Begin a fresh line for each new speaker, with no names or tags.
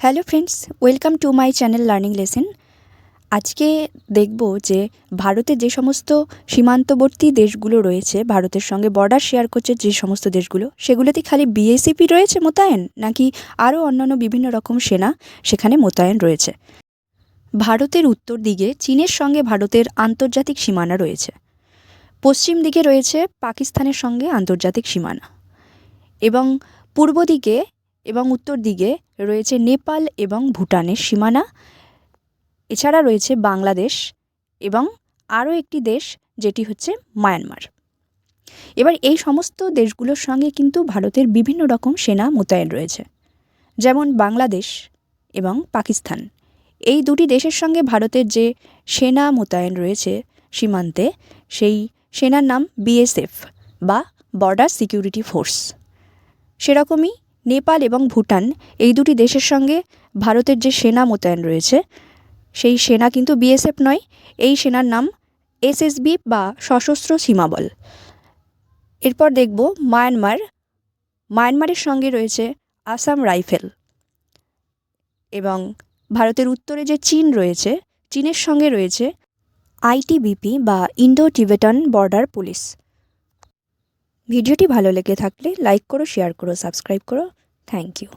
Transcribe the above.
Hello friends welcome to my channel learning lesson আজকে দেখব যে ভারতের যে সমস্ত সীমান্তবর্তী দেশগুলো রয়েছে, ভারতের সঙ্গে বর্ডার শেয়ার করছে যে সমস্ত দেশগুলো, সেগুলোতে খালি বিএসএফই রয়েছে মোতায়েন, নাকি আরও অন্যান্য বিভিন্ন রকম সেনা সেখানে মোতায়েন রয়েছে? ভারতের উত্তর দিকে চীনের সঙ্গে ভারতের আন্তর্জাতিক সীমানা রয়েছে। পশ্চিম দিকে রয়েছে পাকিস্তানের সঙ্গে আন্তর্জাতিক সীমানা। এবং পূর্ব দিকে এবং উত্তর দিকে রয়েছে নেপাল এবং ভুটানের সীমানা। এছাড়া রয়েছে বাংলাদেশ এবং আরও একটি দেশ যেটি হচ্ছে মায়ানমার। এবার এই সমস্ত দেশগুলোর সঙ্গে কিন্তু ভারতের বিভিন্ন রকম সেনা মোতায়েন রয়েছে, যেমন বাংলাদেশ এবং পাকিস্তান। এই দুটি দেশের সঙ্গে ভারতের যে সেনা মোতায়েন রয়েছে সীমান্তে, সেই সেনার নাম বিএসএফ বা বর্ডার সিকিউরিটি ফোর্স। সেরকমই নেপাল এবং ভুটান এই দুটি দেশের সঙ্গে ভারতের যে সেনা মোতায়েন রয়েছে, সেই সেনা কিন্তু বিএসএফ নয়, এই সেনার নাম এসএসবি বা সশস্ত্র সীমাবল এরপর দেখব মায়ানমার। মায়ানমারের সঙ্গে রয়েছে আসাম রাইফেল এবং ভারতের উত্তরে যে চীন রয়েছে, চীনের সঙ্গে রয়েছে আইটিবিপি বা ইন্ডো টিবেটান বর্ডার পুলিশ। ভিডিওটি ভালো লেগে থাকলে লাইক করো শেয়ার করো সাবস্ক্রাইব করো। Thank you